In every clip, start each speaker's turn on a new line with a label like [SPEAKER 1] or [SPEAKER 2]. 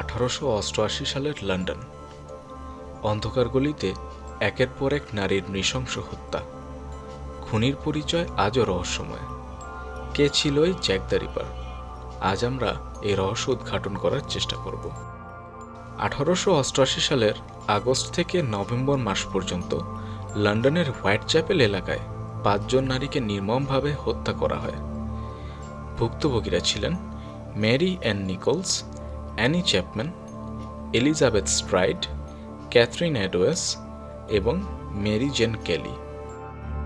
[SPEAKER 1] আঠারোশো অষ্টআশি সালের লন্ডন। অন্ধকার গলিতে একের পর এক নারীর নৃশংস হত্যা। খুনির পরিচয় আজও রহস্যময়। কে ছিল এই জ্যাক দ্য রিপার? আজ আমরা এই রহস্য উদ্ঘাটন করার চেষ্টা করব। আঠারোশো অষ্টআশি সালের আগস্ট থেকে নভেম্বর মাস পর্যন্ত লন্ডনের হোয়াইট চ্যাপেল এলাকায় পাঁচজন নারীকে নির্মমভাবে হত্যা করা হয়। ভুক্তভোগীরা ছিলেন Mary Ann Nichols Annie Chapman Elizabeth Stride Catherine Eddowes এবং মেরি জেন কেলি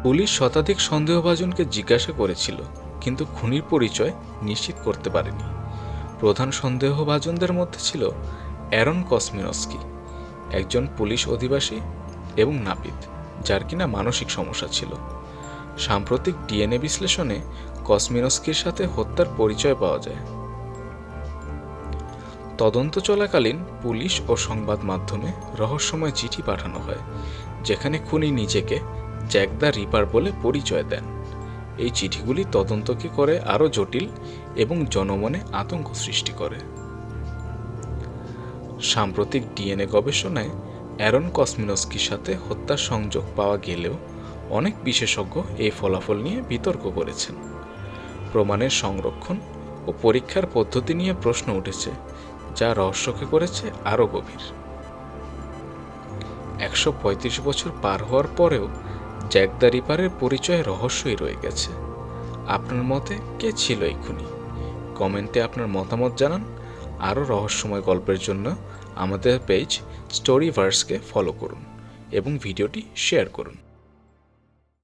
[SPEAKER 1] পুলিশ শতাধিক সন্দেহভাজনকে জিজ্ঞাসা করেছিল, কিন্তু খুনির পরিচয় নিশ্চিত করতে পারেনি। প্রধান সন্দেহভাজনদের মধ্যে ছিল অ্যারন কসমিনস্কি, একজন পুলিশ অধিবাসী, এবং নাপিত, যার কিনা মানসিক সমস্যা ছিল। সাম্প্রতিক ডিএনএ বিশ্লেষণে কসমিনস্কির সাথে হত্যার পরিচয় পাওয়া যায়। তদন্ত চলাকালীন পুলিশ ও সংবাদ মাধ্যমে রহস্যময় চিঠি পাঠানো হয়, যেখানে খুনি নিজেকে জ্যাক দ্য রিপার বলে পরিচয় দেন। এই চিঠিগুলি তদন্তকে করে আরও জটিল এবং জনমনে আতঙ্ক সৃষ্টি করে। সাম্প্রতিক ডিএনএ গবেষণায় অ্যারন কসমিনস্কির সাথে হত্যার সংযোগ পাওয়া গেলেও অনেক বিশেষজ্ঞ এই ফলাফল নিয়ে বিতর্ক করেছেন। প্রমাণের সংরক্ষণ ও পরীক্ষার পদ্ধতি নিয়ে প্রশ্ন উঠেছে যা রহস্যকে করেছে আরও গভীর। একশো পঁয়ত্রিশ বছর পার হওয়ার পরেও জ্যাক দ্য রিপারের পরিচয় রহস্যই রয়ে গেছে। আপনার মতে কে ছিল এই খুনি কমেন্টে আপনার মতামত জানান। আরও রহস্যময় গল্পের জন্য আমাদের পেজ স্টোরি ভার্সকে ফলো করুন এবং ভিডিওটি শেয়ার করুন।